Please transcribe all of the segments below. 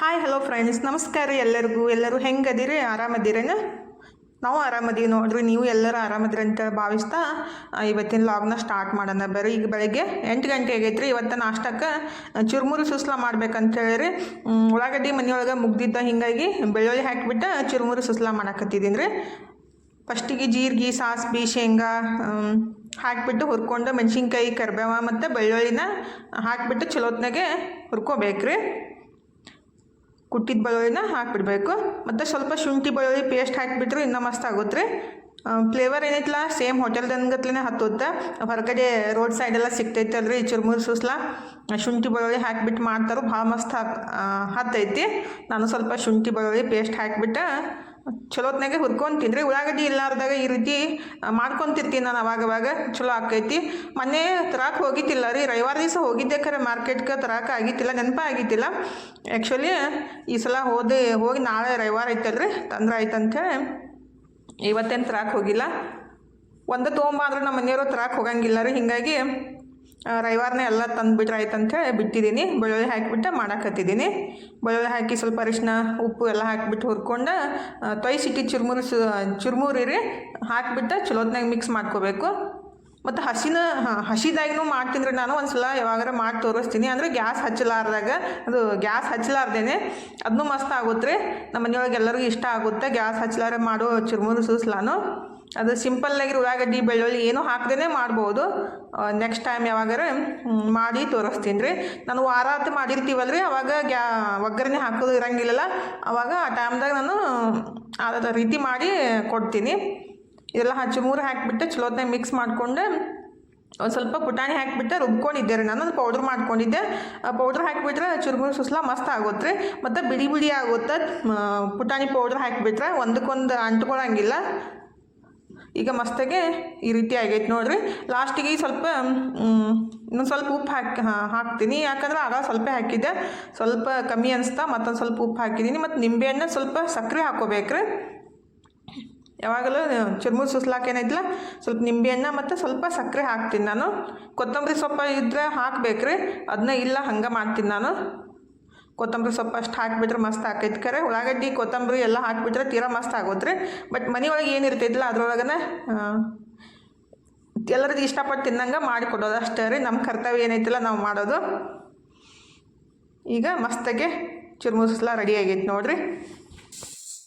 Hi hello friends ನಮಸ್ಕಾರ ರೀ ಎಲ್ಲರಿಗೂ. ಎಲ್ಲರೂ ಹೆಂಗದಿರಿ? ಆರಾಮದಿರೇನ? ನಾವು ಆರಾಮದೀವಿ ನೋಡ್ರಿ. ನೀವು ಎಲ್ಲರೂ ಆರಾಮದಿರಿ ಅಂತ ಭಾವಿಸ್ತಾ ಇವತ್ತಿನ ಲಾಗ್ನ ಸ್ಟಾರ್ಟ್ ಮಾಡೋಣ. ಬರೀ ಈಗ ಬೆಳಗ್ಗೆ ಎಂಟು ಗಂಟೆ ಆಗೈತ್ರಿ. ಇವತ್ತು ನಾಷ್ಟಕ್ಕೆ ಚುರುಮುರು ಸುಸ್ಲ ಹೇಳಿರಿ. ಉಳ್ಳಾಗಡ್ಡಿ ಮನೆಯೊಳಗೆ ಮುಗ್ದಿದ್ದ ಹಿಂಗಾಗಿ ಬೆಳ್ಳುಳ್ಳಿ ಹಾಕಿಬಿಟ್ಟು ಚುರುಮುರು ಸುಸ್ಲ ಮಾಡಕತ್ತಿದ್ದೀನಿ ರೀ ಫಸ್ಟಿಗೆ ಜೀರಿಗೆ, ಸಾಸ್ಬಿ, ಶೇಂಗಾ ಹಾಕಿಬಿಟ್ಟು ಹುರ್ಕೊಂಡು, ಮೆಣಸಿನ್ಕಾಯಿ, ಕರಿಬೇವ ಮತ್ತು ಬೆಳ್ಳುಳ್ಳಿನ ಹಾಕಿಬಿಟ್ಟು ಚಲೋತ್ನಾಗೆ ಹುರ್ಕೋಬೇಕ್ರಿ. ಕುಟ್ಟಿದ ಬೆಳ್ಳುಳ್ಳಿನ ಹಾಕಿಬಿಡ್ಬೇಕು. ಮತ್ತು ಸ್ವಲ್ಪ ಶುಂಠಿ ಬೆಳ್ಳುಳ್ಳಿ ಪೇಸ್ಟ್ ಹಾಕಿಬಿಟ್ರೆ ಇನ್ನೂ ಮಸ್ತ್ ಆಗುತ್ತೆ. ರೀ ಫ್ಲೇವರ್ ಏನೈತಿಲ್ಲ ಸೇಮ್ ಹೋಟೆಲ್ದಂಗತ್ಲೇ ಹತ್ತುತ್ತೆ. ಹೊರಗಡೆ ರೋಡ್ ಸೈಡೆಲ್ಲ ಸಿಗ್ತೈತಲ್ರಿ ಚುರುಮುರು ಸೂಸ್ಲ. ಶುಂಠಿ ಬೆಳ್ಳುಳ್ಳಿ ಹಾಕಿಬಿಟ್ಟು ಮಾಡ್ತಾರೋ, ಭಾಳ ಮಸ್ತ್ ಹತ್ತೈತಿ. ನಾನು ಸ್ವಲ್ಪ ಶುಂಠಿ ಬೆಳ್ಳುಳ್ಳಿ ಪೇಸ್ಟ್ ಹಾಕಿಬಿಟ್ಟು ಚಲೋತ್ನಾಗೆ ಹುರ್ಕೊಂಡು ರೀ ಉಳ್ಳಾಗಡ್ಡಿ ಇಲ್ಲಾರ್ದಾಗ ಈ ರೀತಿ ಮಾಡ್ಕೊತಿರ್ತೀನಿ ನಾನು ಅವಾಗವಾಗ ಅವಾಗ. ಚಲೋ ಆಕೈತಿ. ಮೊನ್ನೆ ತರಾಕ್ ಹೋಗಿದ್ದಿಲ್ಲ ರೀ. ರವಿವಾರ ದಿವಸ ಹೋಗಿದ್ದೆ ಖರೆ ಮಾರ್ಕೆಟ್ಗೆ, ತರಾಕ ಆಗಿತ್ತಿಲ್ಲ, ನೆನಪ ಆಗಿತ್ತಿಲ್ಲ. ಆ್ಯಕ್ಚುಲಿ ಈ ಸಲ ಹೋದೆ, ಹೋಗಿ ನಾಳೆ ರವಿವಾರ ಐತಲ್ರಿ. ತಂದ್ರೆ ಆಯ್ತಂತೇಳಿ ಇವತ್ತೇನು ತರಾಕ್ ಹೋಗಿಲ್ಲ. ಒಂದು ತೊಗೊಂಬಂದ್ರೆ ನಮ್ಮ ಮನೆಯವರು ತರಾಕ್ ಹೋಗಂಗಿಲ್ಲ ರೀ. ಹಿಂಗಾಗಿ ರವಿವಾರನೇ ಎಲ್ಲ ತಂದುಬಿಟ್ರೆ ಆಯ್ತಂತೇಳಿ ಬಿಟ್ಟಿದ್ದೀನಿ. ಬೆಳ್ಳುಳ್ಳಿ ಹಾಕಿಬಿಟ್ಟು ಮಾಡಾಕತ್ತಿದ್ದೀನಿ. ಬೆಳ್ಳುಳ್ಳಿ ಹಾಕಿ ಸ್ವಲ್ಪ ಅರಿಶಿನ ಉಪ್ಪು ಎಲ್ಲ ಹಾಕಿಬಿಟ್ಟು ಹುರ್ಕೊಂಡು ತೊಯ್ಸಿಟ್ಟು ಚುರುಮುರು ಸು, ಚುರುಮುರಿ ರೀ, ಹಾಕಿಬಿಟ್ಟು ಚಲೋತ್ನಾಗ ಮಿಕ್ಸ್ ಮಾಡ್ಕೋಬೇಕು. ಮತ್ತು ಹಸಿನ, ಹಾಂ ಹಸಿದಾಗೂ ಮಾಡ್ತೀನಿ ನಾನು ಒಂದು ಸಲ ಯಾವಾಗಾರ ಮಾಡಿ ತೋರಿಸ್ತೀನಿ. ಅಂದರೆ ಗ್ಯಾಸ್ ಹಚ್ಚಲಾರ್ದಾಗ, ಅದು ಗ್ಯಾಸ್ ಹಚ್ಚಲಾರ್ದೇನೆ ಅದನ್ನೂ ಮಸ್ತ್ ಆಗುತ್ತೆ ರೀ. ನಮ್ಮ ಮನೆಯೊಳಗೆ ಎಲ್ಲರಿಗೂ ಇಷ್ಟ ಆಗುತ್ತೆ ಗ್ಯಾಸ್ ಹಚ್ಚಲಾರ ಮಾಡೋ ಚುರುಮುರು ಸೂಸ್ಲಾನು. ಅದು ಸಿಂಪಲ್ಲಾಗಿ ಉಳ್ಳಾಗಡ್ಡಿ, ಬೆಳ್ಳುಳ್ಳಿ ಏನೂ ಹಾಕ್ದೇ ಮಾಡ್ಬೋದು. ನೆಕ್ಸ್ಟ್ ಟೈಮ್ ಯಾವಾಗಾರ ಮಾಡಿ ತೋರಿಸ್ತೀನಿ ರೀ ನಾನು ವಾರ ಹತ್ತು ಮಾಡಿರ್ತೀವಲ್ಲ ರೀ ಅವಾಗ ಗ್ಯಾ, ಒಗ್ಗರಣೆ ಹಾಕೋದು ಇರಂಗಿಲ್ಲಲ್ಲ, ಅವಾಗ ಆ ಟೈಮ್ದಾಗ ನಾನು ಅದ ರೀತಿ ಮಾಡಿ ಕೊಡ್ತೀನಿ. ಇದೆಲ್ಲ ಹಚ್ಚಿ ಮೂರು ಹಾಕಿಬಿಟ್ಟು ಚಲೋತ್ನಾಗ ಮಿಕ್ಸ್ ಮಾಡಿಕೊಂಡು, ಒಂದು ಸ್ವಲ್ಪ ಪುಟಾಣಿ ಹಾಕಿಬಿಟ್ಟು ರುಬ್ಕೊಂಡಿದ್ದೆ ರೀ ನಾನು ಅದು ಪೌಡ್ರ್ ಮಾಡ್ಕೊಂಡಿದ್ದೆ ಪೌಡ್ರ್ ಹಾಕಿಬಿಟ್ರೆ ಚುರುಮುರು ಸುಸ್ಲ ಮಸ್ತ್ ಆಗುತ್ತೆ ರೀ ಮತ್ತು ಬಿಡಿ ಬಿಡಿ ಆಗುತ್ತೆ. ಪುಟಾಣಿ ಪೌಡ್ರ್ ಹಾಕಿಬಿಟ್ರೆ ಒಂದಕ್ಕೊಂದು ಅಂಟ್ಕೊಳಂಗಿಲ್ಲ. ಈಗ ಮಸ್ತಾಗೆ ಈ ರೀತಿ ಆಗೈತೆ ನೋಡಿರಿ. ಲಾಸ್ಟಿಗೆ ಸ್ವಲ್ಪ ಇನ್ನೊಂದು ಸ್ವಲ್ಪ ಉಪ್ಪು ಹಾಕಿ ಹಾಕ್ತೀನಿ. ಯಾಕಂದ್ರೆ ಆಗ ಸ್ವಲ್ಪ ಹಾಕಿದ್ದೆ. ಸ್ವಲ್ಪ ಕಮ್ಮಿ ಅನಿಸ್ತಾ ಮತ್ತೊಂದು ಸ್ವಲ್ಪ ಉಪ್ಪು ಹಾಕಿದ್ದೀನಿ ಮತ್ತು ನಿಂಬೆಹಣ್ಣು ಸ್ವಲ್ಪ ಸಕ್ಕರೆ ಹಾಕೋಬೇಕ್ರಿ. ಯಾವಾಗಲೂ ಚುರ್ಮುರು ಸುಸ್ಲಾಕ ಏನೈತಿಲ್ಲ ಸ್ವಲ್ಪ ನಿಂಬೆಹಣ್ಣು ಮತ್ತು ಸ್ವಲ್ಪ ಸಕ್ಕರೆ ಹಾಕ್ತೀನಿ ನಾನು. ಕೊತ್ತಂಬರಿ ಸೊಪ್ಪು ಇದ್ದರೆ ಹಾಕ್ಬೇಕ್ರಿ. ಅದನ್ನ ಇಲ್ಲ ಹಂಗೆ ಮಾಡ್ತೀನಿ ನಾನು. ಕೊತ್ತಂಬರಿ ಸೊಪ್ಪು ಅಷ್ಟು ಹಾಕಿಬಿಟ್ರೆ ಮಸ್ತ್ ಆಕೈತಿ ಖರೆ ಉಳ್ಳಾಗಡ್ಡಿ, ಕೊತ್ತಂಬರಿ ಎಲ್ಲ ಹಾಕಿಬಿಟ್ರೆ ತೀರಾ ಮಸ್ತ್ ಆಗುತ್ತೆ ರೀ ಬಟ್ ಮನೆಯೊಳಗೆ ಏನಿರ್ತೈತಿಲ್ಲ ಅದ್ರೊಳಗನೆ ಎಲ್ಲರಿಗೂ ಇಷ್ಟಪಟ್ಟು ತಿನ್ನಂಗೆ ಮಾಡಿಕೊಡೋದು ಅಷ್ಟೇ ರೀ. ನಮ್ಮ ಕರ್ತವ್ಯ ಏನೈತಿಲ್ಲ ನಾವು ಮಾಡೋದು. ಈಗ ಮಸ್ತಾಗೆ ಚುರುಮುಸ್ಲ ರೆಡಿ ಆಗೈತೆ ನೋಡಿರಿ.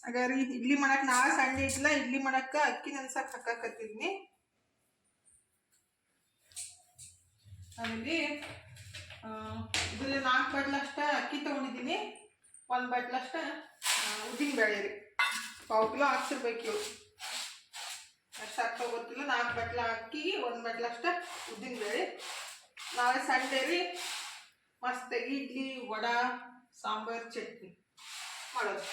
ಹಾಗಾದ್ರೆ ಇಡ್ಲಿ ಮಾಡಕ್ಕೆ ನಾಳೆ ಸಂಡೆ ಐತಿಲ್ಲ ಇಡ್ಲಿ ಮಾಡಕ್ಕೆ ಅಕ್ಕಿ ನೆನ್ಸಕ್ಕೆ ಹಾಕಕತ್ತಿದ್ನಿ ಆಮೇಲೆ ಇದ್ರಲ್ಲಿ ನಾಲ್ಕು ಬಟ್ಲಷ್ಟ ಅಕ್ಕಿ ತೊಗೊಂಡಿದ್ದೀನಿ ಒಂದು ಬಟ್ಲಷ್ಟ ಉದ್ದಿನ ಬೇಳೆ ರೀ. ಪಾವು ಕಿಲೋ ಹಾಕ್ಸಿರ್ಬೇಕು ಇವು ಅಷ್ಟು ಹಾಕ್ತೋ ಗೊತ್ತಿಲ್ಲ, ನಾಲ್ಕು ಬಟ್ಲ ಅಕ್ಕಿ, ಒಂದು ಬಟ್ಲಷ್ಟ ಉದ್ದಿನ ಬೇಳೆ. ನಾಳೆ ಸಂಡೇ ರೀ, ಮಸ್ತ್ ಇಡ್ಲಿ, ವಡಾ, ಸಾಂಬಾರ್, ಚಟ್ನಿ ಮಾಡೋದು.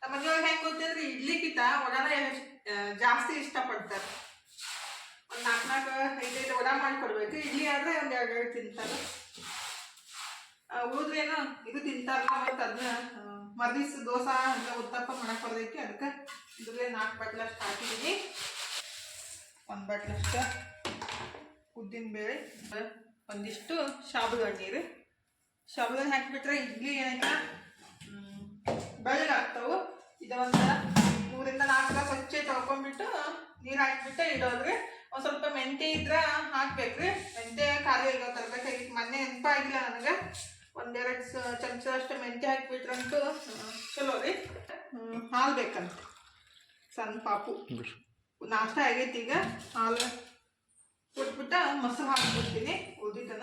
ನಮ್ಮ ಮನೆಯವ್ರು ಹೆಂಗೆ ಗೊತ್ತಿದ್ರೆ, ಇಡ್ಲಿಕ್ಕಿಂತ ವಡಾನ ಜಾಸ್ತಿ ಇಷ್ಟಪಡ್ತಾರೆ. ಒಂದು ನಾಲ್ಕು ನಾಲ್ಕು ಐದೈದು ವಡಾ ಮಾಡಿಕೊಡ್ಬೇಕು. ಇಡ್ಲಿ ಆದರೆ ಒಂದು ಎರಡು ಎರಡು ತಿಂತಾರೆ. ಉಳಿದ್ರೇನು ಇದು ತಿಂತಾರಲ್ಲ, ಮತ್ತು ಅದನ್ನ ಮರ್ದಿಸ್ ದೋಸೆ ಅಂತ ಉತ್ತಪ್ಪ ಮಾಡಕ್ಕೆ ಅದಕ್ಕೆ ಇದ್ರಲ್ಲೇ ನಾಲ್ಕು ಬಟ್ಲಷ್ಟು ಹಾಕಿದ್ದೀನಿ ಒಂದು ಬಟ್ಲಷ್ಟು ಉದ್ದಿನ ಬೇಳೆ ಒಂದಿಷ್ಟು ಸಾಬುಗಣ್ಣಿ ರೀ ಸಾಬುಗಣ್ಣಿ ಹಾಕಿಬಿಟ್ರೆ ಇಡ್ಲಿ ಏನೈತ? ಬೆಳ್ಳಗಾಗ್ತಾವು ಇದು ಒಂದು ಮೂರಿಂದ ನಾಲ್ಕು ಸ್ವಚ್ಛ ತೊಳ್ಕೊಂಡ್ಬಿಟ್ಟು ನೀರು ಹಾಕಿಬಿಟ್ಟು ಇಡೋದ್ರಿ. ಒಂದು ಸ್ವಲ್ಪ ಮೆಂತ್ಯ ಇದ್ರೆ ಹಾಕ್ಬೇಕ್ರಿ. ಮೆಂತ್ಯ ಖಾಲಿ ಇರೋ ತರಬೇಕಾಗಿತ್ತು. ಮೊನ್ನೆ ನೆನಪಾಗಿಲ್ಲ ನನಗೆ. ಒಂದೆರಡು ಸ- ಚಮಚ ಅಷ್ಟು ಮೆಂತೆ ಹಾಕಿಬಿಟ್ರಂತೂ ಚಲೋ ರೀ. ಹಾಲು ಬೇಕಂತ. ಸಣ್ಣ ಪಾಪು. ನಾಷ್ಟ ಆಗೈತಿ ಈಗ. ಹಾಲು ಕೊಟ್ಬಿಟ್ಟು ಮೊಸರು ಹಾಕ್ಬಿಡ್ತೀನಿ. ಉದಿತನ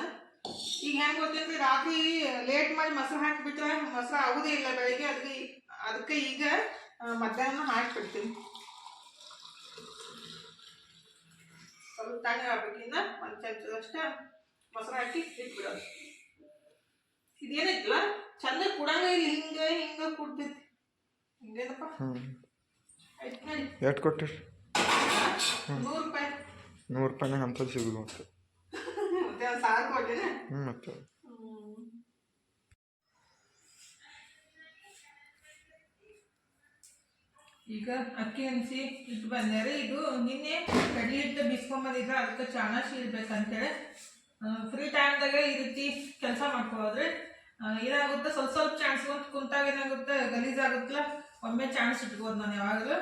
ಈಗ ಹೆಂಗೆ ಗೊತ್ತೇನ್ರಿ ರಾತ್ರಿ ಲೇಟ್ ಮಾಡಿ ಮೊಸರು ಹಾಕಿಬಿಟ್ರೆ ಮೊಸರು ಆಗುದೇ ಇಲ್ಲ ಬೆಳಿಗ್ಗೆ. ಅದಕ್ಕೆ ಅದಕ್ಕೆ ಈಗ ಮಧ್ಯಾಹ್ನ ಹಾಕ್ಬಿಡ್ತೀನಿ. ಸ್ವಲ್ಪ ತಣ್ಣಗೆ ಆಗ್ಬೇಕಿನ್ನ ಒಂದು ಚಮಚದಷ್ಟು ಮೊಸರು ಹಾಕಿ ಇಟ್ಬಿಡೋದು ಇದೇನೈತಲ್ಲ ಚಂದ ಕುಡಂಗ ಇಲ್ಲಿ ಹಿಂಗೆ ಹಿಂಗೆ ಕುಡ್ತೈತಿ ಹಿಂಗೇನಪ್ಪ ಆಯ್ತು ನೋಡಿ ಎಷ್ಟು ಕೊಟ್ಟಿರಿ ನೂರು ರೂಪಾಯಿ ನೂರು ರೂಪಾಯಿನಾಗ ಅಂಥದ್ದು ಸಿಗ್ಬೋದು ಮತ್ತೆ ಸಾರು ಕೊಟ್ಟಿನ ಹ್ಞೂ ಮತ್ತೆ ಈಗ ಅಕ್ಕಿ ಅನ್ಸಿ ಇಟ್ಟು ಬಂದರೆ ಇದು ನಿನ್ನೆ ಕಡ್ಲಿ ಹಿಟ್ಟು ಬಿಸ್ಕೊಂಬಂದಿದ್ರೆ ಅದಕ್ಕೆ ಚಾಣ ಶೀಳ್ಬೇಕಂತೇಳಿ ಫ್ರೀ ಟೈಮ್ದಾಗ ಈ ರೀತಿ ಕೆಲಸ ಮಾಡ್ಕೋದ್ರೆ ಏನಾಗುತ್ತೆ? ಸ್ವಲ್ಪ ಸ್ವಲ್ಪ ಚಾನ್ಸ್ ಕುಂತಾಗ ಏನಾಗುತ್ತೆ? ಗಲೀಜಾಗುತ್ತಲ್ಲ ಒಮ್ಮೆ ಚಾನ್ಸ್ ಇಟ್ಬೋದು ನಾನು ಯಾವಾಗಲೂ.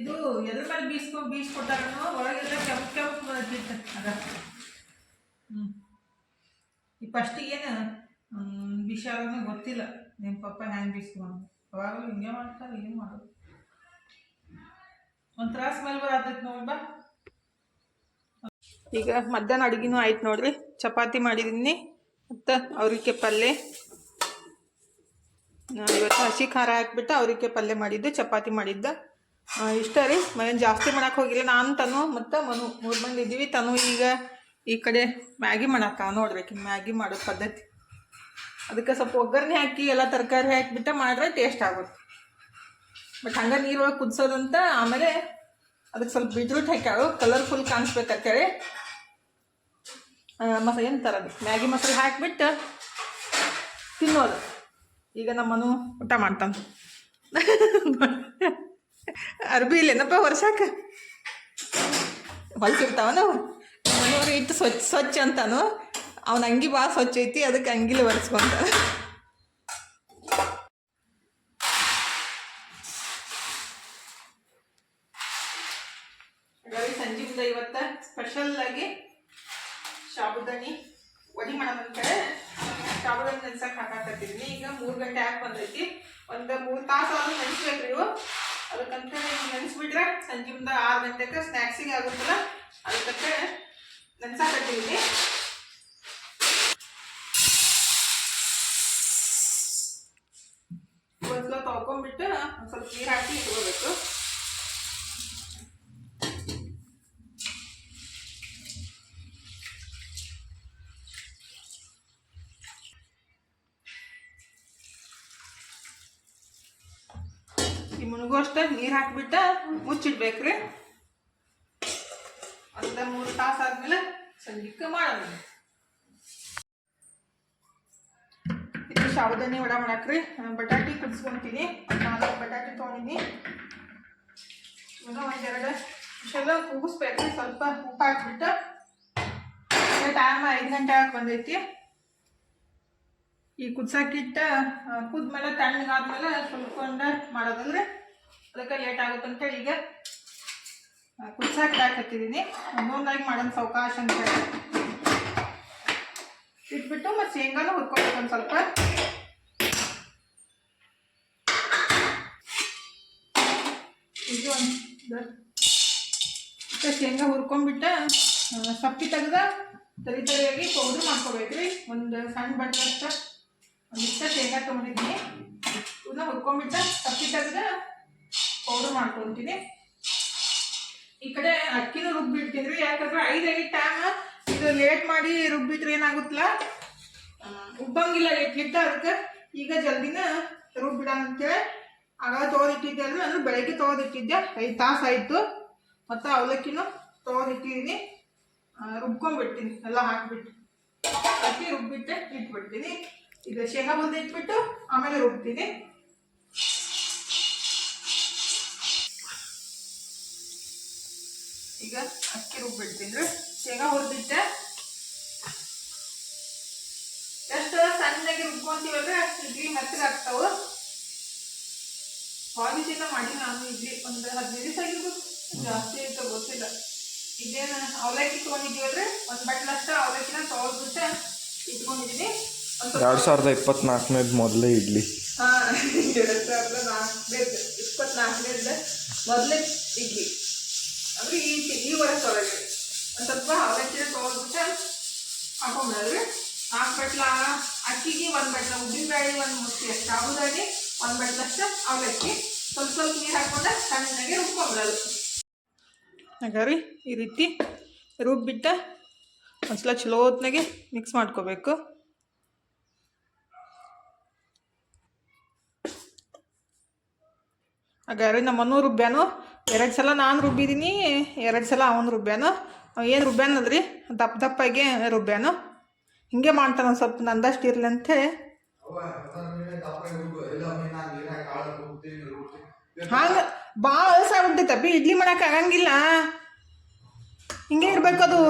ಇದು ಎದ್ರ ಮೇಲೆ ಬೀಸ್ಕೊಂಡು ಬೀಸ್ಕೊಟ್ಟಾಗ ಒಳಗೆಲ್ಲ ಕೆಂಪು ಕೆಂಪು ಅದ. ಹ್ಞೂ ಈ ಫಸ್ಟಿಗೆ ಏನು ವಿಷಾರನೂ ಗೊತ್ತಿಲ್ಲ. ನಿಮ್ಮ ಪಪ್ಪ ಹ್ಯಾಂಗೆ ಬೀಸ್ಕೊಂಡು ಅವಾಗಲೂ ಹಿಂಗೆ ಮಾಡ್ತಾರೆ ಏನು ಮಾಡೋದು. ಈಗ ಮಧ್ಯಾಹ್ನ ಅಡುಗೆನೂ ಆಯ್ತು ನೋಡ್ರಿ. ಚಪಾತಿ ಮಾಡಿದ್ದೀನಿ ಮತ್ತು ಅವ್ರಿಕೆ ಪಲ್ಯ ಇವತ್ತು ಹಸಿ ಖಾರ ಹಾಕ್ಬಿಟ್ಟು ಅವ್ರಿಕೆ ಪಲ್ಯ ಮಾಡಿದ್ದು, ಚಪಾತಿ ಮಾಡಿದ್ದೆ. ಇಷ್ಟ ರೀ. ಮನೆ ಜಾಸ್ತಿ ಮಾಡಕ್ಕೆ ಹೋಗಿಲ್ಲ. ನಾನು, ತನು ಮತ್ತು ಮನು. ಮೂರು ಮಂದಿ ಇದ್ದೀವಿ ತನು ಈಗ ಈ ಕಡೆ ಮ್ಯಾಗಿ ಮಾಡಕ್ಕ ನೋಡ್ಬೇಕು ಮ್ಯಾಗಿ ಮಾಡೋ ಪದ್ಧತಿ. ಅದಕ್ಕೆ ಸ್ವಲ್ಪ ಒಗ್ಗರಣೆ ಹಾಕಿ, ಎಲ್ಲ ತರಕಾರಿ ಹಾಕಿಬಿಟ್ಟು ಮಾಡಿದ್ರೆ ಟೇಸ್ಟ್ ಆಗುತ್ತೆ. ಬಟ್ ಹಂಗೆ ನೀರು ಒಳಗೆ ಕುದಿಸೋದಂತ ಆಮೇಲೆ ಅದಕ್ಕೆ ಸ್ವಲ್ಪ ಬೀಟ್ರೂಟ್ ಹಾಕ್ಯಾಳು ಕಲರ್ಫುಲ್ ಕಾಣಿಸ್ಬೇಕಂತೇಳಿ. ಮಸ, ಏನು ತರೋದು ಮ್ಯಾಗಿ ಮಸಾಲೆ ಹಾಕಿಬಿಟ್ಟು ತಿನ್ನೋದು. ಈಗ ನಮ್ಮನು ಊಟ ಮಾಡ್ತಾನೆ. ಅರ್ಬಿ ಇಲ್ಲೇನಪ್ಪ ವರ್ಷಕ್ಕೆ? ಹೊಲ್ಸಿರ್ತಾವ ನಾವು. ಮನೆಯವ್ರು ಇಟ್ಟು ಸ್ವಚ್ಛ ಸ್ವಚ್ಛ ಅಂತಾನು. ಅವನ ಅಂಗಿ ಭಾಳ ಸ್ವಚ್ಛ ಐತಿ, ಅದಕ್ಕೆ ಅಂಗಿಲಿ ಒರೆಸ್ಕೊಂತಾನೆ ಹಾಗಾಗಿ ಸಂಜೆಯಿಂದ ಇವತ್ತ ಸ್ಪೆಷಲ್ ಆಗಿ ಸಾಬುದಾನಿ ವಡಿ ಮಾಡೋದಂತ ಸಾಬುದಾನಿ ನೆನ್ಸಕ್ ಹಾಕಾಕತ್ತಿದ್ನಿ ಈಗ ಮೂರು ಗಂಟೆ ಹಾಕಿ ಬಂದೈತಿ. ಒಂದು ಮೂರು ತಾಸು ಆದರೂ ನೆನೆಸ್ಬೇಕ್ರಿ ಇವು ಅದಕ್ಕಂತ ನೆನೆಸ್ಬಿಟ್ರೆ ಸಂಜೆ ಮುಂದೆ ಆರು ಗಂಟೆಗೆ ಸ್ನ್ಯಾಕ್ಸಿಗೆ ಆಗುತ್ತಲ್ಲ ಅದಕ್ಕಂತ ನೆನ್ಸಾಕತ್ತೀವಿ. ಒಂದ್ಸಲ ತೊಳ್ಕೊಂಡ್ಬಿಟ್ಟು ಒಂದು ಸ್ವಲ್ಪ ನೀರು ಹಾಕಿ ಇಟ್ಕೋಬೇಕು ಈ ಮುಳುಗು ಅಷ್ಟೇ ನೀರು ಹಾಕ್ಬಿಟ್ಟು ಮುಚ್ಚಿಡ್ಬೇಕ್ರಿ. ಒಂದು ಮೂರು ತಾಸು ಆದ್ಮೇಲೆ ಸಂಜೆಕ್ಕೆ ಮಾಡೋದು ಇದು ಒಡ ವಡ ಮಾಡಾಕ್ರಿ. ಬಟಾಟಿ ಕುದಿಸ್ಕೊಂತೀನಿ ನಾಲ್ಕು ಬಟಾಟಿ ತೊಗೊಂಡಿನಿ ಇವಾಗ ಒಂದೆರಡು ವಿಷಲ ಕೂಗಿಸ್ಬೇಕ್ರಿ. ಸ್ವಲ್ಪ ಉಪ್ಪು ಹಾಕ್ಬಿಟ್ಟು ಟೈಮ್ ಐದು ಗಂಟೆ ಆಗಿ ಬಂದೈತಿ. ಈ ಕುದ್ಸಾಕಿಟ್ಟ ಕುದ್ಮೇಲೆ ತಣ್ಣಗಾದ್ಮೇಲೆ ಸುಲ್ಕೊಂಡ ಮಾಡೋದಂದ್ರೆ ಅದಕ್ಕೆ ಲೇಟ್ ಆಗುತ್ತೆ ಅಂತೇಳಿ ಈಗ ಕುದಿಸಕ್ಕೆ ಹಾಕತ್ತಿದ್ದೀನಿ ಒಂದೊಂದಾಗಿ ಮಾಡೋಣ ಸಾವಕಾಶ ಅಂತ ಹೇಳಿ. ಇಟ್ಬಿಟ್ಟು ಮತ್ತು ಶೇಂಗಾನು ಹುರ್ಕೊಬೇಕು ಒಂದು ಸ್ವಲ್ಪ. ಇದು ಒಂದು ಶೇಂಗಾ ಹುರ್ಕೊಂಡ್ಬಿಟ್ಟ ಸಪ್ಪಿ ತೆಗ್ದ ತರಿ ತರಿಯಾಗಿ ಪೌಡ್ರ್ ಮಾಡ್ಕೋಬೇಕ್ರಿ. ಒಂದು ಸಣ್ಣ ಬಟ್ಟೆ ಅಷ್ಟ ಒಂದಿಷ್ಟ ಶೇಂಗಾ ತೊಗೊಂಡಿದ್ದೀನಿ. ಇದನ್ನ ಹುರ್ಕೊಂಡ್ಬಿಟ್ಟ ಸಪ್ಪಿ ತೆಗ್ದ ಪೌಡ್ರ್ ಮಾಡ್ಕೊತೀನಿ ಈ ಕಡೆ ಅಕ್ಕಿನೂ ರುಬ್ಬಿಡ್ತೀನಿ ರೀ ಯಾಕಂದ್ರೆ ಐದು ಐದು ಟೈಮ್ ಇದು ಲೇಟ್ ಮಾಡಿ ರುಬ್ಬಿಟ್ರೆ ಏನಾಗುತ್ತಲ್ಲ? ಉಬ್ಬಂಗಿಲ್ಲ ಇಟ್ಲಿಟ್ಟ ಅದಕ್ಕೆ ಈಗ ಜಲ್ದಿನ ರುಬ್ಬಿಡೋಣ ಅಂತೇಳಿ ಆಗ ತೊಗೊಂಡಿಟ್ಟಿದ್ದೆ ಅಂದ್ರೆ ಅಂದ್ರೆ ಬೆಳಗ್ಗೆ ತೊಗೊಂಡಿಟ್ಟಿದ್ದೆ ಐದು ತಾಸು ಆಯಿತು. ಮತ್ತು ಅವಲಕ್ಕಿನೂ ತೊಗೊಂಡಿಟ್ಟಿದ್ದೀನಿ ರುಬ್ಕೊಂಡ್ಬಿಡ್ತೀನಿ. ಎಲ್ಲ ಹಾಕ್ಬಿಟ್ಟು. ಅಕ್ಕಿ ರುಬ್ಬಿಟ್ಟೆ, ಇಟ್ಬಿಡ್ತೀನಿ. ಈಗ ಶೇಂಗಾ ಮುಂದೆ ಇಟ್ಬಿಟ್ಟು ಆಮೇಲೆ ರುಬ್ತೀನಿ. ರುಬ್ಬಿಡ್ತೀನಿ ರೀ ಶೇಂಗಾ ಹುರಿದಿಟ್ಟೆ ಎಷ್ಟು ಸಣ್ಣಗೆ ರುಬ್ಕೊಂತೀವಲ್ರಿ ಅಷ್ಟು ಇಡ್ಲಿ ಮೆತ್ತಗೆ ಆಗ್ತಾವ. ದಿವಸ ಮಾಡಿ ನಾನು ಇಡ್ಲಿ ಒಂದು ಹದಿನೈದು ದಿವಸ ಆಗಿರ್ಬೋದು. ಜಾಸ್ತಿ ಆಯ್ತು ಗೊತ್ತಿಲ್ಲ. ಇದೇನು ಅವಲಕ್ಕಿ ತೊಗೊಂಡಿದ್ದೀವಲ್ರಿ ಒಂದು ಬಟ್ಲಷ್ಟ ಅವಲಕ್ಕಿನ ತೊಗೊಳ್ಬಿಟ್ಟು ಇಟ್ಕೊಂಡಿದ್ದೀನಿ ಎರಡು ಸಾವಿರದ ಇಪ್ಪತ್ನಾಲ್ಕನೇದು ಮೊದಲೇ ಇಡ್ಲಿ. ಹಾಂ ಎರಡು ಸಾವಿರದ ನಾಲ್ಕನೇದು ಇಪ್ಪತ್ನಾಲ್ಕನೇದು ಮೊದಲೇ ಇಡ್ಲಿ. ಅಂದ್ರೆ ಈ ಈ ಒಳಗೆ ಒಂದು ಸ್ವಲ್ಪ ಅವಲಕ್ಕಿ ತೊಗೊಳ್ಬಿಟ್ಟು ಹಾಕೊಂಬಿಡೋದ್ರಿ ನಾಲ್ಕು ಬಟ್ಲ ಅಕ್ಕಿಗೆ ಒಂದು ಬಟ್ಲ, ಉದ್ದಿನಬೇಳೆ ಒಂದು ಮುಟ್ಟಿ ಅಷ್ಟು. ಸಾಬುದಾನಿ ಒಂದು ಬಟ್ಲಷ್ಟು ಅವಲಕ್ಕಿ. ಸ್ವಲ್ಪ ಸ್ವಲ್ಪ ನೀರು ಹಾಕ್ಕೊಂಡು ಸಣ್ಣಗೆ ರುಬ್ಕೊಂಬಿಡೋದು ಹಾಗಾರಿ ಈ ರೀತಿ ರುಬ್ಬಿಟ್ಟ ಒಂದ್ಸಲ ಚಲೋ ಹೊತ್ನಾಗೆ ಮಿಕ್ಸ್ ಮಾಡ್ಕೋಬೇಕು. ಹಾಗಾದ್ರೆ ನಮ್ಮ ಮನು ರುಬ್ಬ್ಯಾನು ಎರಡು ಸಲ ನಾನು ರುಬ್ಬಿದ್ದೀನಿ ಎರಡು ಸಲ ಅವನು ರುಬ್ಬ್ಯಾನು. ಏನು ರುಬ್ಬ್ಯಾನಲ್ರಿ ದಪ್ಪ ದಪ್ಪಾಗೆ ರುಬ್ಬ್ಯಾನು. ಹಿಂಗೆ ಮಾಡ್ತಾನೆ ಒಂದು ಸ್ವಲ್ಪ ನಂದಷ್ಟು ಇರಲಿ ಅಂಥೇಳಿ ಹಂಗೆ ಭಾಳ ಅಲಸಾಗ್ಬಿಡ್ತೈತೆ ಬಿ ಇಡ್ಲಿ ಮಾಡಕ್ಕೆ ಆಗಂಗಿಲ್ಲ. ಹಿಂಗೆ ಇರ್ಬೇಕು ಅದು.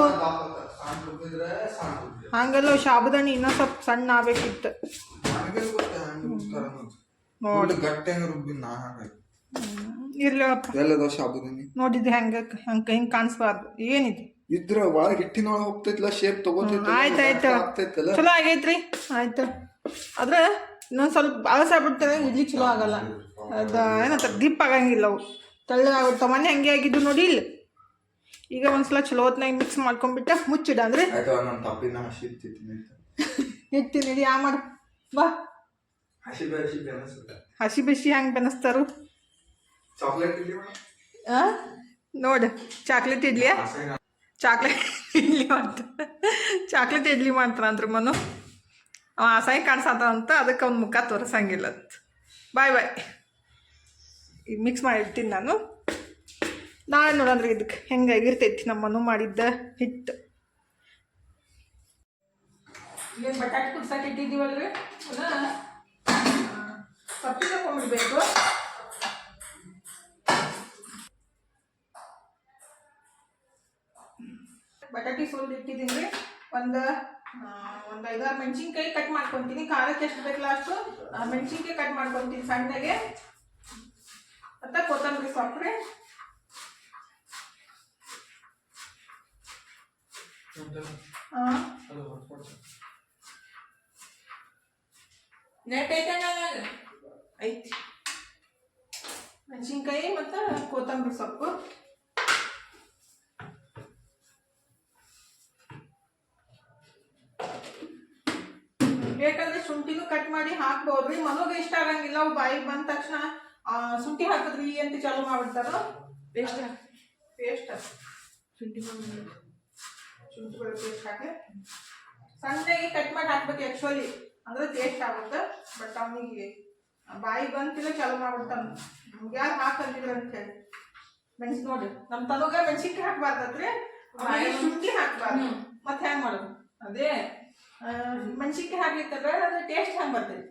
ಹಂಗಲ್ಲ ಶಾಬುದಾಣಿ ಇನ್ನೂ ಸ್ವಲ್ಪ ಸಣ್ಣ ಆಗ್ಬೇಕಿತ್ತು. ನೋಡಿ. ಗಟ್ಟಿ ರುಬ್ಬಿನ ನಾ ಎಲ್ಲ ದೋಷ ಎಲ್ಲದ ನೋಡಿದ್ರೆ ಹೆಂಗೆ ಹಂಗೆ ಹಿಂಗೆ ಕಾಣಿಸ್ಬಾರ್ದು. ಏನಿದೆ? ಇದ್ರ ಒಳಗೆ ಹಿಟ್ಟಿನೊಳಗೆ ಹೋಗ್ತೈತಿಲ್ಲ ಶೇಪ್ ತಗೋತೈತಿ ಆಯ್ತು ಆಯ್ತು. ಆಗ್ತೈತಲ್ಲ. ಚಲೋ ಆಗೈತ್ರಿ. ಆಯ್ತು. ಆದ್ರೆ ಇನ್ನೊಂದು ಸ್ವಲ್ಪ ಬಾಳಸ ಆಗ್ಬಿಡ್ತಾರೆ ಇಡ್ಲಿ ಚಲೋ ಆಗಲ್ಲ. ಅದು ಏನಂತ ದಿಪ್ ಆಗಂಗಿಲ್ಲ ಅವು. ಆಗುತ್ತೆ ಮನೆ ಹಂಗೆ ಆಗಿದ್ದು ನೋಡಿ ಇಲ್ಲಿ. ಈಗ ಒಂದ್ಸಲ ಚಲೋ ಹೊತ್ನಾಗ ಮಿಕ್ಸ್ ಮಾಡ್ಕೊಂಡ್ಬಿಟ್ಟು ಮುಚ್ಚಿಡ ಅಂದ್ರೆ? ಇಡ್ತೀನಿ ಇಡಿ ಯಾ ಮಾಡು. ಬಾ. ಹಸಿ ಬಿಸಿ ಹಂಗೆ ಬೆನಸ್ತಾರು? ಚಾಕ್ಲೇಟ್ ನೋಡು ಚಾಕ್ಲೇಟ್ ಇಡ್ಲಿ? ಚಾಕ್ಲೇಟ್ ಇಡ್ಲಿ ಮಾಡ್ತ ಚಾಕ್ಲೇಟ್ ಇಡ್ಲಿ ಮಾಡ್ತಾರಂತ್ರಿ ಮನು. ಅವ ಆಸಾಯಿ ಕಾಣಿಸತ್ತ ಅಂತ ಅದಕ್ಕೆ ಅವ್ನ ಮುಖ ತೋರಿಸಂಗಿಲ್ಲ ಅಂತ. ಬಾಯ್ ಬಾಯ್ ಈಗ ಮಿಕ್ಸ್ ಮಾಡಿರ್ತೀನಿ ನಾನು. ನಾಳೆ ನೋಡಂದ್ರೆ ಇದಕ್ಕೆ ಹೆಂಗಾಗಿರ್ತೈತಿ ನಮ್ಮ ಮನು ಮಾಡಿದ್ದ ಹಿಟ್ಟು ಬಟಾಟೆ ಕುಡ್ಸಕ್ಕೆ ಇಟ್ಟಿದ್ದೀವಲ್ರಿ? ಸಪ್ಪಿ ತಗೊಂಡ್ಬಿಡ್ಬೇಕು. ಬಟಾಟಿ ಸುಲ್ದು ಇಟ್ಟಿದ್ದೀನಿ ರೀ. ಒಂದು ಒಂದು ಐದಾರು ಮೆಣಸಿನ್ಕಾಯಿ ಕಟ್ ಮಾಡ್ಕೊತೀನಿ. ಖಾರಕ್ಕೆ ಎಷ್ಟು ಬೇಕಲ್ಲ ಅಷ್ಟು ಮೆಣಸಿನ್ಕಾಯಿ ಕಟ್ ಮಾಡ್ಕೊತೀನಿ ಸಣ್ಣಗೆ. ಮತ್ತು ಕೊತ್ತಂಬರಿ ಸೊಪ್ಪು ನೆಟ್ ಐತೆ ಐತಿ. ಮೆಣಸಿನ್ಕಾಯಿ ಮತ್ತು ಕೊತ್ತಂಬರಿ ಸೊಪ್ಪು ಬೇಕಂದ್ರೆ ಶುಂಠಿನೂ ಕಟ್ ಮಾಡಿ ಹಾಕ್ಬೋದ್ರಿ. ಮನೋಗೆ ಇಷ್ಟ ಆಗಂಗಿಲ್ಲ ಅವು ಬಾಯಿಗೆ ಬಂದ ತಕ್ಷಣ ಶುಂಠಿ ಹಾಕಿದ್ರಿ ಅಂತ ಚಾಲು ಮಾಡ್ಬಿಡ್ತಾರ. ಪೇಸ್ಟ್. ಪೇಸ್ಟ್. ಶುಂಠಿ ಶುಂಠಿ ಬೆಳ್ಳುಳ್ಳಿ ಪೇಸ್ಟ್ ಹಾಕಿ. ಸಣ್ಣಗೆ ಕಟ್ ಮಾಡಿ ಹಾಕ್ಬೇಕು ಆ್ಯಕ್ಚುಲಿ ಅಂದ್ರೆ ಟೇಸ್ಟ್ ಆಗುತ್ತೆ. ಬಟ್ ಅವನಿಗೆ ಬಾಯಿ ಬಂತಿಲ್ಲ ಚಾಲು ಮಾಡ್ಬಿಡ್ತಾನೆ. ನಮ್ಗೆ ಯಾರು ಹಾಕಂತಿದ್ರು ಅಂತ ಹೇಳಿ. ಮೆಣಸು ನೋಡಿ ನಮ್ಮ ತನಗ ಮೆಣಸಿನ್ಕಾಯಿ ಹಾಕ್ಬಾರ್ದತ್ರಿ? ಬಾಯಿ ಶುಂಠಿ ಹಾಕ್ಬಾರ್ದು. ಮತ್ತೆ ಹೆಂಗ್ ಮಾಡೋದು? ಅದೇ. ಮೆಣಸಿನ್ಕಾಯಿ ಬೇಡ ಅದು ಟೇಸ್ಟ್ ಹೆಂಗೆ ಬರ್ತೈತಿ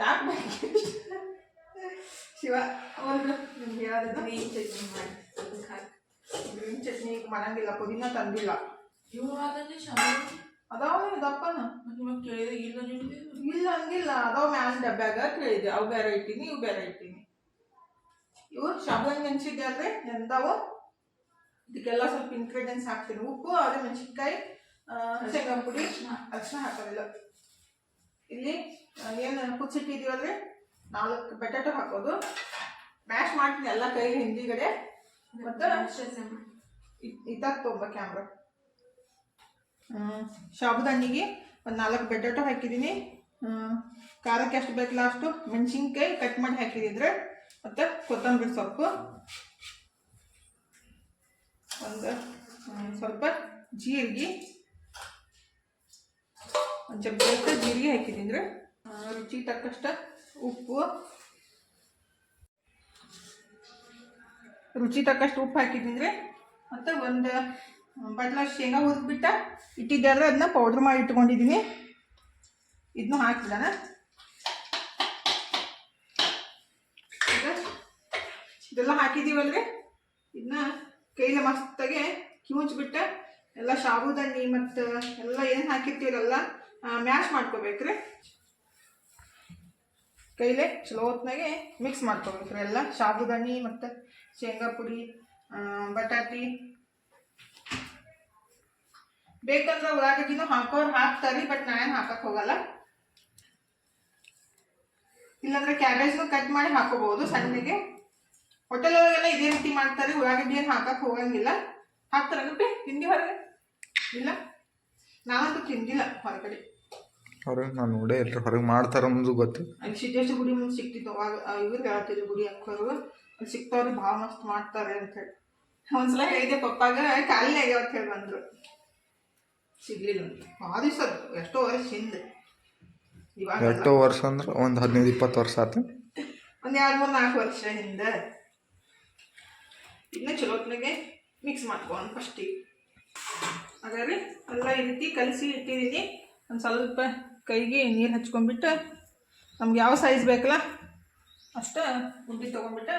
ಯಾಕೆ ಬೇಕು ಶಿವ ಒಂದು ನಿಮ್ಗೆ ಹೇಳೋದು. ಗ್ರೀನ್ ಚಟ್ನಿ ಮಾಡಿ. ಗ್ರೀನ್ ಚಟ್ನಿ ಮಾಡಂಗಿಲ್ಲ ಪುದೀನ ತಂದಿಲ್ಲ. ಇವು ಶಾಮರು ಅದಾವ ದಪ್ಪನ? ಕೇಳಿದ್ರೆ ಇಲ್ಲ ನಿಮಗೆ ಇಲ್ಲ ಹಂಗಿಲ್ಲ. ಅದಾವ ಮ್ಯಾಲ ಡಬ್ಬ್ಯಾಗ ಕೇಳಿದೆ. ಅವು ಬೇರೆ ಇಟ್ಟಿನಿ ಇವು ಬೇರೆ ಇಟ್ಟಿನಿ. ಇವು ಶಾಬಾನ್ ಮೆಣಸಿದ್ದೆ ಅಲ್ರಿ ನೆಂದಾವು ಇದಕ್ಕೆಲ್ಲ ಸ್ವಲ್ಪ ಇಂಗ್ರೀಡಿಯೆಂಟ್ಸ್ ಹಾಕ್ತೀನಿ. ಉಪ್ಪು ಅದೇ ಮೆಣಸಿನ್ಕಾಯಿ. ಶೇಂಗಾ ಪುಡಿ ಅರಿಶಿನ ಹಾಕೋದಿಲ್ಲ ಇಲ್ಲಿ ಏನು ಕುಚ್ಚಿಟ್ಟಿದೀವಲ್ರಿ ನಾಲ್ಕು ಬಟಾಟೊ ಹಾಕೋದು ಮ್ಯಾಶ್ ಮಾಡ್ತೀನಿ ಎಲ್ಲ ಕೈ ಹಿಂದಿಗಡೆ ಮತ್ತು ಇತ್ತಾಗ ತೊಗೊಂಬ ಕ್ಯಾಮ್ರಾ ಶಾಬುದಣ್ಣಿಗೆ ಒಂದು ನಾಲ್ಕು ಬೆಟಾಟೊ ಹಾಕಿದ್ದೀನಿ. ಖಾರಕ್ಕೆ ಎಷ್ಟು ಬೇಕಲ್ಲ ಅಷ್ಟು ಮೆಣಸಿನ್ಕಾಯಿ ಕಟ್ ಮಾಡಿ ಹಾಕಿದಿದ್ರೆ ಮತ್ತು ಕೊತ್ತಂಬರಿ ಸೊಪ್ಪು. ಒಂದು ಸ್ವಲ್ಪ ಜೀರಿಗೆ. ಒಂದು ಸ್ವಲ್ಪ ಜೀರಿಗೆ ಹಾಕಿದ್ದೀನಿ ರುಚಿ ತಕ್ಕಷ್ಟ ಉಪ್ಪು. ರುಚಿ ತಕ್ಕಷ್ಟು ಉಪ್ಪು ಹಾಕಿದ್ದೀನಿ ಮತ್ತು ಒಂದು ಬಟ್ಲ ಶೇಂಗಾ ಹುರಿದ್ಬಿಟ್ಟ ಇಟ್ಟಿದ್ದೆ ಆದರೆ ಅದನ್ನ ಪೌಡ್ರ್ ಮಾಡಿ ಇಟ್ಕೊಂಡಿದ್ದೀನಿ. ಇದನ್ನು ಹಾಕಿದಾನ ಇದೆಲ್ಲ ಹಾಕಿದ್ದೀವಲ್ರಿ ಇದನ್ನ ಕೈಲ ಮಸ್ತಾಗೆ ಕಿವುಚ್ಬಿಟ್ಟು ಎಲ್ಲ ಸಾಬುದಾನಿ ಮತ್ತು ಎಲ್ಲ ಏನು ಹಾಕಿರ್ತೀವಲ್ಲ ಮ್ಯಾಶ್ ಮಾಡ್ಕೋಬೇಕ್ರಿ. ಕೈಲೇ ಚಲೋ ಹೊತ್ನಾಗೆ ಮಿಕ್ಸ್ ಮಾಡ್ಕೋಬೇಕ್ರಿ ಎಲ್ಲ. ಸಾಬುದಾಣಿ ಮತ್ತು ಶೇಂಗಾ ಪುಡಿ ಬಟಾಟಿ. ಬೇಕಂದ್ರೆ ಉಳ್ಳಾಗಡ್ಡಿನೂ ಹಾಕೋರು ಹಾಕ್ತಾರೆ ಬಟ್ ನಾನು ಹಾಕಕ್ಕೆ ಹೋಗಲ್ಲ. ಇಲ್ಲಾಂದ್ರೆ ಕ್ಯಾಬೇಜ್ನು ಕಟ್ ಮಾಡಿ ಹಾಕೋಬಹುದು ಸಣ್ಣಗೆ. ಹೋಟೆಲ್ ಒಳಗೆಲ್ಲ ಇದೇ ರೀತಿ ಮಾಡ್ತಾರೆ, ಉಳ್ಳಾಗಡ್ಡಿ ಏನು ಹಾಕಕ್ಕೆ ಹೋಗಂಗಿಲ್ಲ. ಹಾಕ್ತಾರೆ ತಿಂಡಿ ಹೊರಗೆ? ಇಲ್ಲ? ನಾನಂತೂ ತಿಂದಿಲ್ಲ ಹೊರಗಡೆ. ಹೊರಗೆ ನಾನು ನೋಡೇ ಇಲ್ರಿ ಹೊರಗೆ ಮಾಡ್ತಾರ ಅನ್ನೋದು ಗೊತ್ತು. ಅಲ್ಲಿ ಸಿದ್ದೇಶ್ವರ ಗುಡಿ ಮುಂದೆ ಸಿಕ್ತಿತ್ತು ಅವಾಗ ಇವ್ರಿಗೆ ಹೇಳ್ತಿದ್ರು ಗುಡಿ ಅಕ್ಕರು. ಅಲ್ಲಿ ಸಿಗ್ತಾವ್ರಿ ಭಾಳ ಮಸ್ತ್ ಮಾಡ್ತಾರೆ ಅಂತ ಹೇಳಿ. ಒಂದ್ಸಲ ಹೇಳಿದೆ ಪಪ್ಪಾಗ ಖಾಲಿ ಆಗ್ಯಾವ ಅಂತ ಹೇಳಿ ಬಂದರು. ಸಿಗ್ಲಿಲ್ಲ ಭಾಳ ದಿವಸ ಎಷ್ಟೋ ವರ್ಷ ಹಿಂದೆ. ಇವಾಗ ಎಷ್ಟೋ ವರ್ಷ ಅಂದ್ರೆ ಒಂದು ಹದಿನೈದು ಇಪ್ಪತ್ತು ವರ್ಷ ಆತು. ಒಂದು ಎರಡು ಮೂರು ನಾಲ್ಕು ವರ್ಷ ಹಿಂದೆ. ಇನ್ನೂ ಚಲೋತ್ನಾಗೆ ಮಿಕ್ಸ್ ಮಾಡ್ಕೊಂಡು ಫಸ್ಟಿಗೆ ಹಾಗಾದ್ರೆ ಎಲ್ಲ ಈ ರೀತಿ ಕಲಸಿ ಇಟ್ಟಿದ್ದೀನಿ ಒಂದು ಸ್ವಲ್ಪ ಕೈಗೆ ನೀರು ಹಚ್ಕೊಂಡ್ಬಿಟ್ಟು ನಮ್ಗೆ ಯಾವ ಸೈಜ್ ಬೇಕಲ್ಲ ಅಷ್ಟ ಉಂಡೆ ತೊಗೊಂಡ್ಬಿಟ್ಟು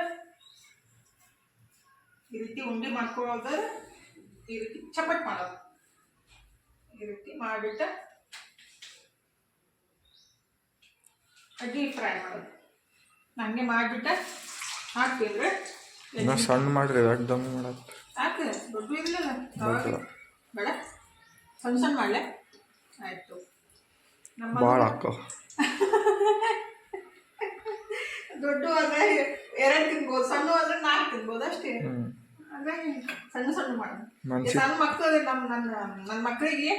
ಈ ರೀತಿ ಉಂಡೆ ಮಾಡ್ಕೊಳ್ಳೋದಾದ್ರೆ ಈ ರೀತಿ ಚಪಟ್ ಮಾಡೋದು. ಈ ರೀತಿ ಮಾಡಿಬಿಟ್ಟು ಡೀಪ್ ಫ್ರೈ ಮಾಡೋದು. ನನಗೆ ಮಾಡಿಬಿಟ್ಟು ಹಾಕ್ತಿದ್ರೆ ಇನ್ನೂ ಸಣ್ಣ ಮಾಡ್ರಿ ಹಾಕು ದೊಡ್ಡ ಇರಲಿಲ್ಲ ಬೇಡ. ಸಣ್ಣ ಸಣ್ಣ ಮಾಡಲೆ. ಆಯಿತು. ಭಾಳ ಅಕ್ಕ ದೊಡ್ಡ ಆದ್ರೆ ಎರಡು ತಿನ್ಬೋದು ಸಣ್ಣ ಆದ್ರೆ ನಾಲ್ಕು ತಿನ್ಬೋದು ಅಷ್ಟೇ. ಹಾಗಾಗಿ ಸಣ್ಣ ಸಣ್ಣ ಮಾಡೋದು ನನ್ನ ಮಕ್ಕಳು ನಮ್ಮ ನನ್ನ ನನ್ನ ಮಕ್ಕಳಿಗೆ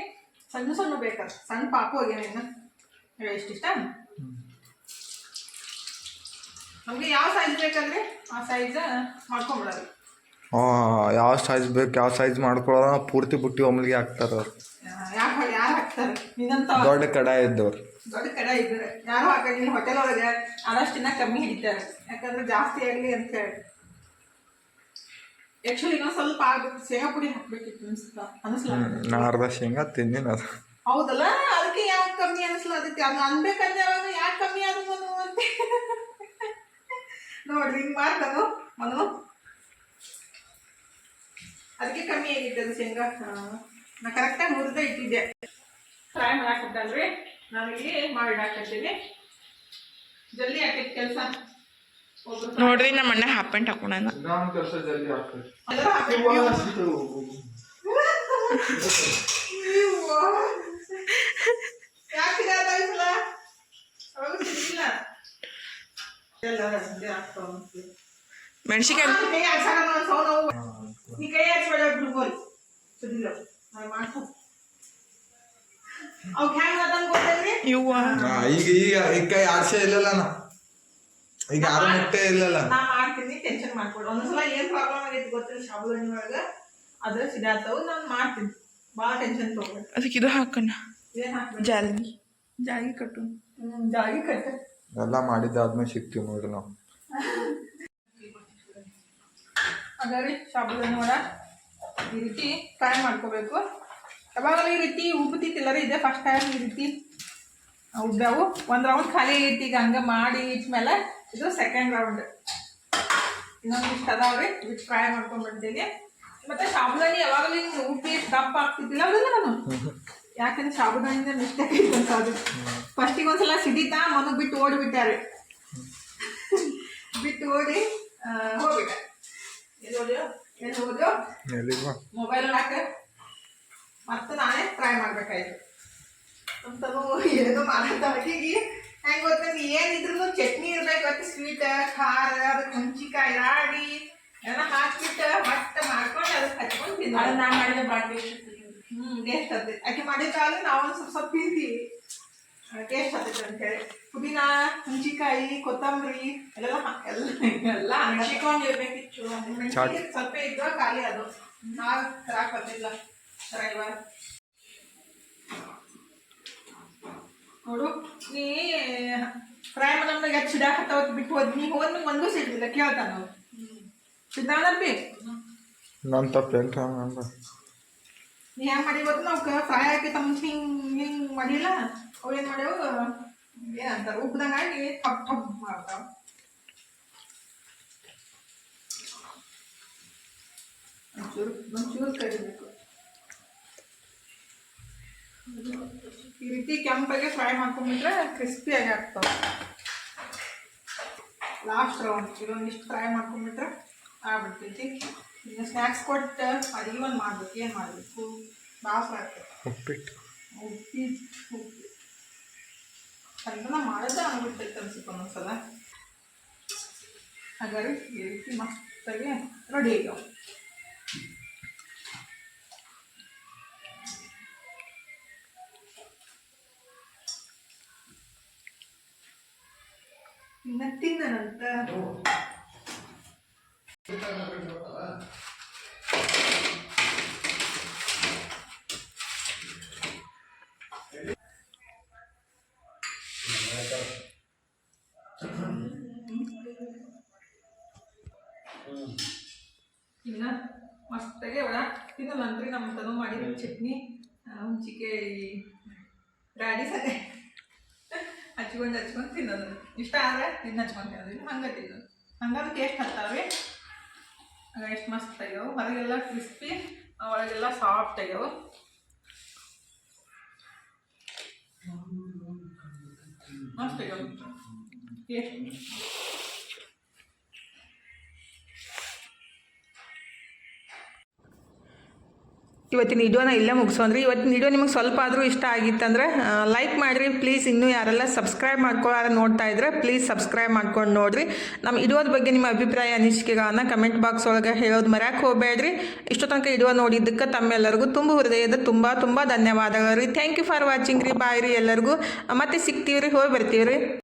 ಸಣ್ಣ ಸಣ್ಣ ಬೇಕಾದ ಸಣ್ಣ ಪಾಪ ಹೋಗ್ಯಾನ ಇನ್ನು. ಇಷ್ಟಿಷ್ಟ ನಮಗೆ ಯಾವ ಸೈಜ್ ಬೇಕಂದ್ರೆ ಆ ಸೈಜ್ ಮಾಡ್ಕೊಂಬಿಡೋದು. ಹಾ ಯಾವ ಸೈಜ್ ಬೇಕು ಯಾವ ಸೈಜ್ ಮಾಡ್ಕೊಳ್ಳೋ ಪೂರ್ತಿ ಬುಟ್ಟಿ ಒಮ್ಲಿಗೆ ಹಾಕ್ತಾರೆ ಅವ್ರು. ಹಾಕ್ತಾರೆ ನಿನ್ನಂತ ದೊಡ್ಡ ಕಡಾಯ ಇದ್ದವ್ರು. ದೊಡ್ಡ ಕಡಾಯ ಇದ್ದಾರೆ. ಯಾರು ನಿನ್ನ ಹೋಟೆಲ್ ಒಳಗೆ ಆದಷ್ಟು ಇನ್ನ ಕಮ್ಮಿ ಹಿಡಿತಾರೆ. ಯಾಕಂದ್ರೆ ಜಾಸ್ತಿ ಆಗಲಿ ಅಂತ ಹೇಳಿ. ಆ್ಯಕ್ಚುಲಿ ಇನ್ನೊಂದು ಸ್ವಲ್ಪ ಆಗ್ಬೇಕು. ಶೇಂಗಾ ಪುಡಿ ಹಾಕ್ಬೇಕಿತ್ತು ಅನ್ಸ್ತ ಅನಿಸ್ಲ? ನಾ ಅರ್ಧ ಶೇಂಗಾ ತಿಂದಿನ ಅದು. ಹೌದಲ್ಲ? ಅದಕ್ಕೆ ಯಾಕೆ ಕಮ್ಮಿ ಅನಿಸ್ಲ ಅದಕ್ಕೆ ಅದು ಅನ್ಬೇಕಂದ್ರೆ ಅವಾಗ ಯಾಕೆ ಕಮ್ಮಿ ಆದನು ಅಂತ. ನೋಡ್ರಿ ಹಿಂಗೆ ಮಾಡ್ತಾನು ಮನು. ಅದಕ್ಕೆ ಕಮ್ಮಿ ಆಗಿತ್ತು ಅದು ಶೇಂಗಾ. ನಾ ಕರೆಕ್ಟಾಗಿ ಮುರಿದೇ ಇಟ್ಟಿದ್ದೆ. ಫ್ರೈ ಮಾಡಾಕತ್ತಲ್ರಿ ನಾವಿಲ್ಲಿ ಮಾಡಿ ಹಾಕತ್ತೀವಿ ಜಲ್ದಿ ಆಕೈತಿ ಕೆಲಸ. ನೋಡ್ರಿ ನಮ್ಮ ಅಣ್ಣ ಹಾಫ್ ಪ್ಯಾಂಟ್ ಹಾಕೋಣ ನಾನು ಕೆಲಸ ಜಲ್ದಿ ಆಗ್ತದೆ ಇವ್ವ ಈಗ ಈಗ ಈಗ ಕೈ ಆಸೆ ಇಲ್ಲಲ್ಲ ನಾ ಈಗ ಯಾರು ಮುಟ್ಟೆ ಇಲ್ಲಲ್ಲ. ನಾ ಮಾಡ್ತೀನಿ ಟೆನ್ಷನ್ ಮಾಡ್ಕೊಡು. ಒಂದ್ಸಲ ಏನ್ ಪ್ರಾಬ್ಲಮ್ ಆಗೈತಿ ಗೊತ್ತಿಲ್ಲ ಶಾಬುದಾನಿ ಒಳಗ. ಅದ್ರ ಸಿದಾತವು ನಾನು ಮಾಡ್ತೀನಿ. ಭಾಳ ಟೆನ್ಷನ್ ತಗೋಬೇಡ. ಅದಕ್ಕೆ ಇದು ಹಾಕಣ್ಣ. ಏನ್ ಹಾಕ್ಬೇಕು? ಜಾಲಿ. ಜಾಲಿ ಕಟ್ಟು. ಜಾಗಿ ಕಟ್ಟ. ಎಲ್ಲ ಮಾಡಿದ್ದಾದ್ಮೇಲೆ ಸಿಗ್ತೀವಿ ನೋಡ್ರಿ ನಾವು. ಹಾಗಾಗಿ ಸಾಬುದಾನಿ ಒಳ ಈ ರೀತಿ ಫ್ರೈ ಮಾಡ್ಕೋಬೇಕು. ಯಾವಾಗಲೂ ಈ ರೀತಿ ಉಬ್ಬುತ್ತಿತ್ತಿಲ್ಲ ರೀ ಇದೆ ಫಸ್ಟ್ ಟೈಮ್ ಈ ರೀತಿ ಉಬ್ಬಾವು ಒಂದು ರೌಂಡ್ ಖಾಲಿ ಆಗೈತಿ ಈಗ ಹಂಗೆ ಮಾಡಿ ಇಟ್ಮೇಲೆ ಇದು ಸೆಕೆಂಡ್ ರೌಂಡ್ ಇನ್ನೊಂದು ಇಷ್ಟು ಅದಾವ್ರಿ ಇದು ಫ್ರೈ ಮಾಡ್ಕೊಂಡ್ಬಿಡ್ತೀನಿ ಮತ್ತೆ ಸಾಬುದಾನಿ ಯಾವಾಗಲೂ ಹಿಂಗೆ ಉಬ್ಬಿ ದಪ್ಪ ಆಗ್ತಿದ್ದಿಲ್ಲ ಅದನ್ನ ನಾನು. ಯಾಕಂದ್ರೆ ಸಾಬುದಾನಿಂದ ಮಿಸ್ಟೇಕ್ ಐತೆ ಅಂತ ಅದು. ಫಸ್ಟಿಗೆ ಒಂದ್ಸಲ ಸಿಡಿತಾ ಮನಗ್ ಬಿಟ್ಟು ಓಡಿಬಿಟ್ಟಾರೆ ಬಿಟ್ಟು ಓಡಿ ಹೋಗ್ಬಿಟ್ಟೆ ಹೋಗ್ಬಿಟ್ಟ. ಎಲ್ಲಿ ಹೋದ್ಯೋ? ಎಲ್ಲಿ ಹೋದ್ಯೋ? ಮೊಬೈಲ್ ಹಾಕ. ಮತ್ತೆ ನಾನೇ ಟ್ರೈ ಮಾಡ್ಬೇಕಾಯ್ತು. ಅಂತನೂ ಏನೋ ಮಾಡತ್ತಾಕಿಗೆ ಹೆಂಗ್ ಗೊತ್ತ ನೀ ಏನಿದ್ರು ಚಟ್ನಿ ಇರ್ಬೇಕು ಅದಕ್ಕೆ ಸ್ವೀಟ್ ಖಾರ ಅದಕ್ಕೆ ಹುಂಚಿಕಾಯಿ ರಾಡಿ ಎಲ್ಲ ಹಾಕ್ಬಿಟ್ಟು ಮತ್ತೆ ಮಾಡ್ಕೊಂಡು ಅದಕ್ಕೆ ಹಚ್ಕೊಂಡು ತಿನ್ನೋದು ಅದು ನಾ ಮಾಡಿದ ಬಾಡಿ ಹ್ಮ್ ಟೇಸ್ಟ್ ಅದೇ. ಆಕೆ ಮಾಡಿದ್ದಾದ್ರೆ ನಾವು ಒಂದು ಸ್ವಲ್ಪ ಸ್ವಲ್ಪ ತಿಂತೀವಿ. ಟೇಸ್ಟ್ ಹತ್ತೈತೆ ಅಂತೇಳಿ ಪುದೀನ ಹುಂಚಿಕಾಯಿ ಕೊತ್ತಂಬರಿ ಎಲ್ಲ ಎಲ್ಲ ಎಲ್ಲ ಇರ್ಬೇಕಿತ್ತು ಸ್ವಲ್ಪ ಇದ್ದ ಖಾಲಿ ಅದು. ನಾವು ತರಾಕ್ ಬರ್ತಿಲ್ಲ. ಡ್ರೈವರ್ ನೋಡು ನೀ ಫ್ರೈ ಮಾಡಮ್ನಾಗ ಎಷ್ಟು ಸಿಡಾಕತ್ತಾವ ಬಿಟ್ಟು ಹೋದ್ ನೀ ಹೋದ್ ಒಂದೂ ಸಿಡ್ಲಿಲ್ಲ ಕೇಳ್ತಾನ ನಾವು ನನ್ನ ತಪ್ಪೇನ್ರಿ ಹಂಗಂದ ನೀ ಹೆಂಗೆ ಮಾಡಿ ಗೊತ್ತು? ನಾವು ಫ್ರೈ ಹಾಕಿ ಮುಂಚೆ ಹಿಂಗೆ ಹಿಂಗೆ ಮಾಡಿಲ್ಲ? ಅವು ಏನು ಮಾಡ್ಯಾವು? ಏನಂತಾರೆ ಉಪ್ಪದಂಗಾಗಿ ಟಪ್ ಟಪ್ ಮಾಡ್ತಾವ ಒಂಚೂರು ಒಂಚೂರು ಕರಿಬೇಕು ಈ ರೀತಿ ಕೆಂಪಾಗೆ ಫ್ರೈ ಮಾಡ್ಕೊಂಡ್ಬಿಟ್ರೆ ಕ್ರಿಸ್ಪಿಯಾಗಿ ಆಗ್ತವೆ ಲಾಸ್ಟ್ ರೌಂಡ್ ಇದೊಂದಿಷ್ಟು ಫ್ರೈ ಮಾಡ್ಕೊಂಡ್ಬಿಟ್ರೆ ಆಗ್ಬಿಡ್ತೈತಿ. ಇನ್ನು ಸ್ನ್ಯಾಕ್ಸ್ ಕೊಟ್ಟು ಅಡಿಗೆ ಒಂದು ಮಾಡ್ಬೇಕು. ಏನು ಮಾಡಬೇಕು? ಬಾಸ್ರ ಆಗ್ತದೆ. ಉಪ್ಪಿಟ್ಟು. ಉಪ್ಪಿ ಉಪ್ಪಿ ಅದನ್ನ ಮಾಡೋದೇ ಆಗ್ಬಿಡ್ತೈತೆ ಅನ್ಸುತ್ತೆ ಒಂದೊಂದ್ಸಲ. ಹಾಗಾದ್ರೆ ಈ ರೀತಿ ಮಸ್ತಾಗಿ ರೆಡಿ ಆಗ್ಯಾವ. ಇನ್ನ ತಿನ್ನನಂತ ಇನ್ನ ಮಸ್ತಾಗೆ ಒಳ ತಿನ್ನೋ ನಂತರ ನಮ್ಮ ತನು ಮಾಡಿದ ಚಟ್ನಿ ಹುಂಚಿಕಾಯಿ ರಾಡಿ ಸದೆ ಹಚ್ಕೊಂಡು ಹಚ್ಕೊಂಡು ತಿನ್ನೋದು. ಇಷ್ಟ ಆದರೆ ತಿನ್ನ ಹಚ್ಕೊಂತೀವಿ ಹಂಗೆ ತಿನ್ನು. ಹಂಗಾದ್ರೆ ಟೇಸ್ಟ್ ಹತ್ತಾವೆ ಎಷ್ಟು ಮಸ್ತ್ ಆಗ್ಯಾವ ಹೊರಗೆಲ್ಲ ಕ್ರಿಸ್ಪಿ ಒಳಗೆಲ್ಲ ಸಾಫ್ಟ್ ಆಗ್ಯಾವ ಮಸ್ತ್ ಆಗ್ಯಾವ ಟೇಸ್ಟ್ ಇವತ್ತಿನ ವಿಡಿಯೋನ ಇಲ್ಲೇ ಮುಗಿಸೋಂದ್ರಿ ಇವತ್ತಿನ ವಿಡಿಯೋ ನಿಮಗೆ ಸ್ವಲ್ಪ ಆದರೂ ಇಷ್ಟ ಆಗಿತ್ತಂದ್ರೆ ಲೈಕ್ ಮಾಡಿರಿ. ಪ್ಲೀಸ್ ಇನ್ನೂ ಯಾರೆಲ್ಲ ಸಬ್ಸ್ಕ್ರೈಬ್ ಮಾಡ್ಕೊಳ್ಳೋ ನೋಡ್ತಾ ಇದ್ರೆ ಪ್ಲೀಸ್ ಸಬ್ಸ್ಕ್ರೈಬ್ ಮಾಡ್ಕೊಂಡು ನೋಡಿರಿ. ನಮ್ಮ ವಿಡಿಯೋದ ಬಗ್ಗೆ ನಿಮ್ಮ ಅಭಿಪ್ರಾಯ, ಅನಿಸಿಕೆಗಳನ್ನು ಕಮೆಂಟ್ ಬಾಕ್ಸ್ ಒಳಗೆ ಹೇಳೋದು ಮರ್ಯಾಕೆ ಹೋಗಬೇಡ್ರಿ. ಇಷ್ಟು ತನಕ ವಿಡಿಯೋ ನೋಡಿದ್ದಕ್ಕೆ ತಮ್ಮೆಲ್ಲರಿಗೂ ತುಂಬ ಹೃದಯದ ತುಂಬ ತುಂಬ ಧನ್ಯವಾದಗಳು ರೀ. ಥ್ಯಾಂಕ್ ಯು ಫಾರ್ ವಾಚಿಂಗ್ ರೀ. ಬಾಯ್ ರೀ ಎಲ್ಲರಿಗೂ. ಮತ್ತೆ ಸಿಗ್ತೀವಿ ರೀ, ಹೋಗಿ ಬರ್ತೀವಿ ರೀ.